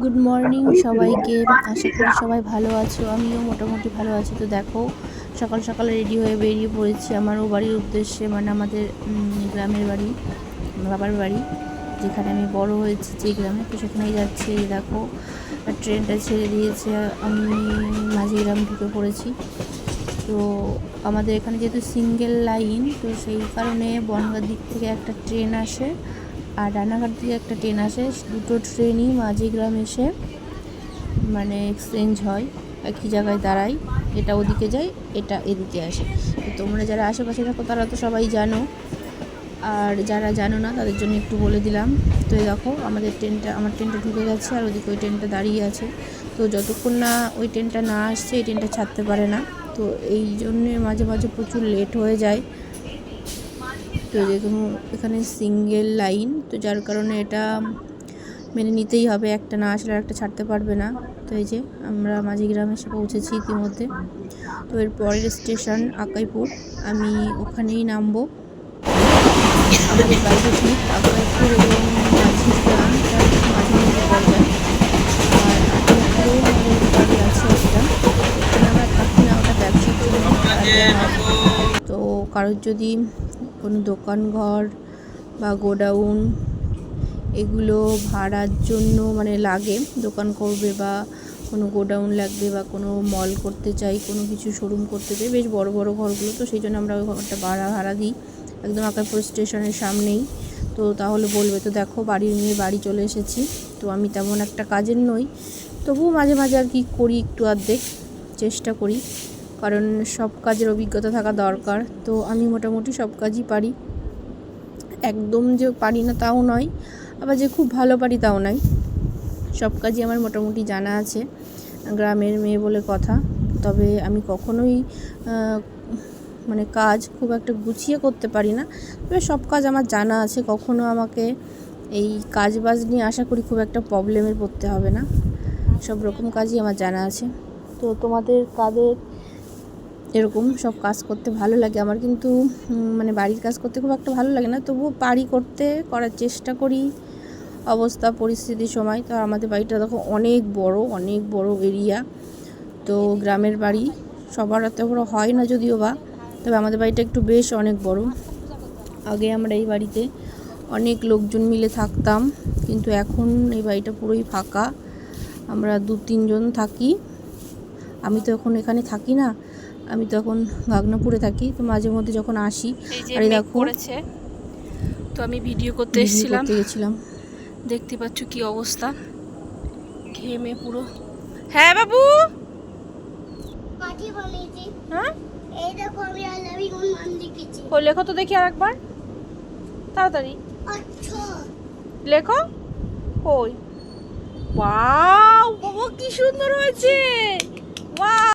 Good morning সবাইকে। আশা করি সবাই ভালো আছো। আমিও মোটামুটি ভালো আছি। তো দেখো সকাল সকাল রেডি হয়ে বেরিয়ে পড়েছি আমারও বাড়ির উদ্দেশ্যে মানে আমাদের গ্রামের বাড়ি বাবার বাড়ি যেখানে আমি বড় হয়েছি যে গ্রামে। তো সেখানেই যাচ্ছি। দেখো ট্রেনটা ছেড়ে দিয়েছে। আমি মাঝি গ্রাম ঢুকে পড়েছি। তো আমাদের এখানে যেহেতু সিঙ্গেল লাইন তো সেই কারণে বনগার দিক থেকে একটা ট্রেন আসে। আর রানাঘাট থেকে একটা ট্রেন আসে, দুটো ট্রেনই মাঝিগ্রাম এসে মানে এক্সচেঞ্জ হয়, একই জায়গায় দাঁড়াই এটা ওদিকে যায়, এটা এদিকে আসে। তোমরা যারা আশেপাশে থাকো, তারা তো সবাই জানো। আর যারা জানো না, তাদের জন্য একটু বলে দিলাম। তো এই দেখো, আমাদের ট্রেনটা, আমার ট্রেনটা ঢুকে গেছে, আর ওদিকে ওই ট্রেনটা দাঁড়িয়ে আছে। তো যতক্ষণ না ওই ট্রেনটা না আসছে, এই ট্রেনটা ছাড়তে পারে না। তো এই জন্যে মাঝে মাঝে প্রচুর লেট হয়ে যায়। তো যেরকম এখানে সিঙ্গেল লাইন তো যার কারণে এটা মেনে নিতেই হবে। একটা না আসলে আর একটা ছাড়তে পারবে না। তো এই যে আমরা মাঝিগ্রাম এসে পৌঁছেছি ইতিমধ্যে। তো এর পরের স্টেশন আকাইপুর। আমি ওখানেই নামবো। আমাদের ঠিক আকাইপুর এবং মাঝিগ্রাম তার মাঝে আর আকাইপুরেও আমাদের বাড়ি আছে একটা। আমরা থাকি না ওটা ব্যবসার জন্য কাজে হয়। তো কারোর যদি কোনো দোকান ঘর বা গোডাউন এগুলো ভাড়ার জন্য মানে লাগে। দোকান করবে বা কোনো গোডাউন লাগবে বা কোনো মল করতে চাই, কোনো কিছু শোরুম করতে চাই, বেশ বড় বড় ঘরগুলো। তো সেই জন্য আমরা ওই ঘরটা ভাড়া ভাড়া দিই। একদম আকারপুর স্টেশনের সামনেই। তো তাহলে বলবে, তো দেখো বাড়ির নিয়ে বাড়ি চলে এসেছি। তো আমি তেমন একটা কাজের নই। তবুও মাঝে মাঝে আর কি করি একটু অর্ধেক চেষ্টা করি। কারণ সব কাজের অভিজ্ঞতা থাকা দরকার। তো আমি মোটামুটি সব কাজই পারি। একদম যে পারি না তাও নয়, আবার যে খুব ভালো পারি তাও নয়। সব কাজই আমার মোটামুটি জানা আছে, গ্রামের মেয়ে বলে কথা। তবে আমি কখনোই মানে কাজ খুব একটা গুছিয়ে করতে পারি না। তবে সব কাজ আমার জানা আছে, কখনো আমাকে এই কাজ বাজ নিয়ে আশা করি খুব একটা প্রবলেমে পড়তে হবে না। সব রকম কাজই আমার জানা আছে। তো তোমাদের কাদের এরকম সব কাজ করতে ভালো লাগে। আমার কিন্তু মানে বাড়ির কাজ করতে খুব একটা ভালো লাগে না। তবুও পারি করতে, করার চেষ্টা করি অবস্থা পরিস্থিতির সময়। তো আমাদের বাড়িটা দেখো অনেক বড় অনেক বড় এরিয়া। তো গ্রামের বাড়ি সবার এত বড় হয় না যদিও বা। তবে আমাদের বাড়িটা একটু বেশ অনেক বড়। আগে আমরা এই বাড়িতে অনেক লোকজন মিলে থাকতাম। কিন্তু এখন এই বাড়িটা পুরোই ফাঁকা। আমরা দু তিনজন থাকি। আমি তো এখন এখানে থাকি না। আমি তখন গাগনাপুরে থাকি তো মাঝে মধ্যে যখন আসি আরে দেখো। করেছে তো আমি ভিডিও করতে এসেছিলাম। করতে গেছিলাম। দেখতে পাচ্ছ কি অবস্থা? ঘেমে পুরো। হ্যাঁ বাবু! হ্যাঁ? এই দেখো আমি আই লাভ ইউ নাম লিখেছি। কই লেখো তো দেখি আর একবার তাড়াতাড়ি। আচ্ছা লেখো। কই? ওয়াও! বাবা কি সুন্দর হয়েছে! ওয়াও!